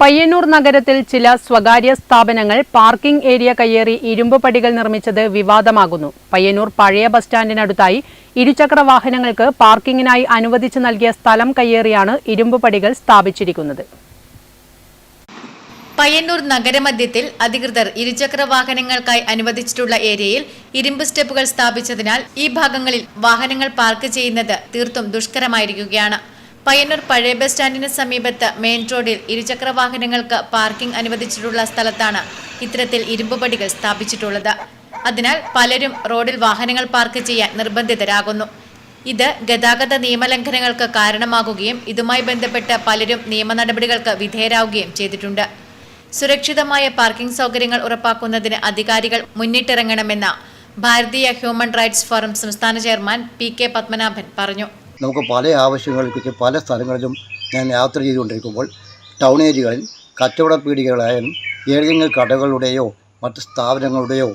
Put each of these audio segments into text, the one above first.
പയ്യന്നൂർ നഗരത്തിൽ ചില സ്വകാര്യ സ്ഥാപനങ്ങൾ പാർക്കിംഗ് ഏരിയ കയ്യേറി ഇരുമ്പ് പടികൾ നിർമ്മിച്ചത് വിവാദമാകുന്നു. പയ്യന്നൂർ പഴയ ബസ് സ്റ്റാൻഡിനടുത്തായി ഇരുചക്ര വാഹനങ്ങൾക്ക് പാർക്കിങ്ങിനായി അനുവദിച്ചു നൽകിയ സ്ഥലം കയ്യേറിയാണ് ഇരുമ്പ് പടികൾ സ്ഥാപിച്ചിരിക്കുന്നത്. പയ്യന്നൂർ നഗരമധ്യത്തിൽ അധികൃതർ ഇരുചക്ര വാഹനങ്ങൾക്കായി അനുവദിച്ചിട്ടുള്ള ഏരിയയിൽ ഇരുമ്പ് സ്റ്റെപ്പുകൾ സ്ഥാപിച്ചതിനാൽ ഈ ഭാഗങ്ങളിൽ വാഹനങ്ങൾ പാർക്ക് ചെയ്യുന്നത് തീർത്തും ദുഷ്കരമായിരിക്കുകയാണ്. പയ്യന്നൂർ പഴയ ബസ് സ്റ്റാൻഡിന് സമീപത്ത് മെയിൻ റോഡിൽ ഇരുചക്ര വാഹനങ്ങൾക്ക് പാർക്കിംഗ് അനുവദിച്ചിട്ടുള്ള സ്ഥലത്താണ് ഇത്തരത്തിൽ ഇരുമ്പുപടികൾ സ്ഥാപിച്ചിട്ടുള്ളത്. അതിനാൽ പലരും റോഡിൽ വാഹനങ്ങൾ പാർക്ക് ചെയ്യാൻ നിർബന്ധിതരാകുന്നു. ഇത് ഗതാഗത നിയമലംഘനങ്ങൾക്ക് കാരണമാകുകയും ഇതുമായി ബന്ധപ്പെട്ട് പലരും നിയമ നടപടികൾക്ക് വിധേയരാകുകയും ചെയ്തിട്ടുണ്ട്. സുരക്ഷിതമായ പാർക്കിംഗ് സൗകര്യങ്ങൾ ഉറപ്പാക്കുന്നതിന് അധികാരികൾ മുന്നിട്ടിറങ്ങണമെന്ന ഭാരതീയ ഹ്യൂമൻ റൈറ്റ്സ് ഫോറം സംസ്ഥാന ചെയർമാൻ പി കെ പത്മനാഭൻ പറഞ്ഞു. നമുക്ക് പല ആവശ്യങ്ങൾക്ക് പല സ്ഥലങ്ങളിലും ഞാൻ യാത്ര ചെയ്തുകൊണ്ടിരിക്കുമ്പോൾ ടൗൺ ഏരിയകളിൽ കച്ചവട പീടികകളായാലും ഏതെങ്കിലും കടകളുടെയോ മറ്റ് സ്ഥാപനങ്ങളുടെയോ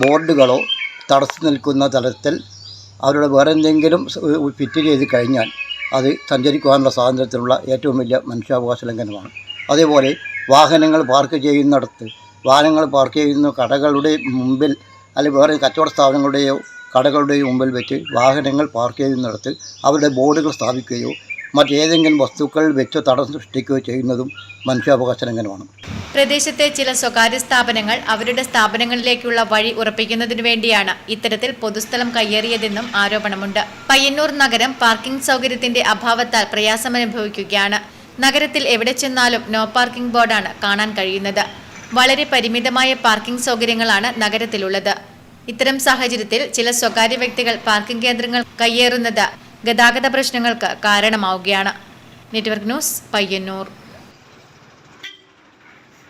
ബോർഡുകളോ തടസ്സം നിൽക്കുന്ന തലത്തിൽ അവരുടെ വേറെ എന്തെങ്കിലും ഫിറ്റ് ചെയ്ത് കഴിഞ്ഞാൽ അത് സഞ്ചരിക്കുവാനുള്ള സ്വാതന്ത്ര്യത്തിലുള്ള ഏറ്റവും വലിയ മനുഷ്യാവകാശ ലംഘനമാണ്. അതേപോലെ വാഹനങ്ങൾ പാർക്ക് ചെയ്യുന്നിടത്ത് വാഹനങ്ങൾ പാർക്ക് ചെയ്യുന്ന കടകളുടെ മുമ്പിൽ അല്ലെങ്കിൽ വേറെ കച്ചവട സ്ഥാപനങ്ങളുടെയോ കടകളുടെയോ മുമ്പിൽ വെച്ച് വാഹനങ്ങൾ പാർക്ക് ചെയ്യുന്നിടത്ത് അവരുടെ ബോർഡുകൾ സ്ഥാപിക്കുകയോ മറ്റേതെങ്കിലും വസ്തുക്കൾ വെച്ച് തടസ്സം സൃഷ്ടിക്കുകയോ ചെയ്യുന്നതും മനുഷ്യാവകാശ ലംഘനമാണ് പ്രദേശത്തെ ചില സ്വകാര്യ സ്ഥാപനങ്ങൾ അവരുടെ സ്ഥാപനങ്ങളിലേക്കുള്ള വഴി ഉറപ്പിക്കുന്നതിനു വേണ്ടിയാണ് ഇത്തരത്തിൽ പൊതുസ്ഥലം കയ്യേറിയതെന്നും ആരോപണമുണ്ട്. പയ്യന്നൂർ നഗരം പാർക്കിംഗ് സൗകര്യത്തിന്റെ അഭാവത്താൽ പ്രയാസമനുഭവിക്കുകയാണ്. നഗരത്തിൽ എവിടെ ചെന്നാലും നോ പാർക്കിംഗ് ബോർഡാണ് കാണാൻ കഴിയുന്നത്. വളരെ പരിമിതമായ പാർക്കിംഗ് സൗകര്യങ്ങളാണ് നഗരത്തിലുള്ളത്. ഇത്തരം സാഹചര്യത്തിൽ ചില സ്വകാര്യ വ്യക്തികൾ പാർക്കിംഗ് കേന്ദ്രങ്ങൾ കയ്യേറുന്നത് ഗതാഗത പ്രശ്നങ്ങൾക്ക് കാരണമാവുകയാണ്. Network news Payyanur.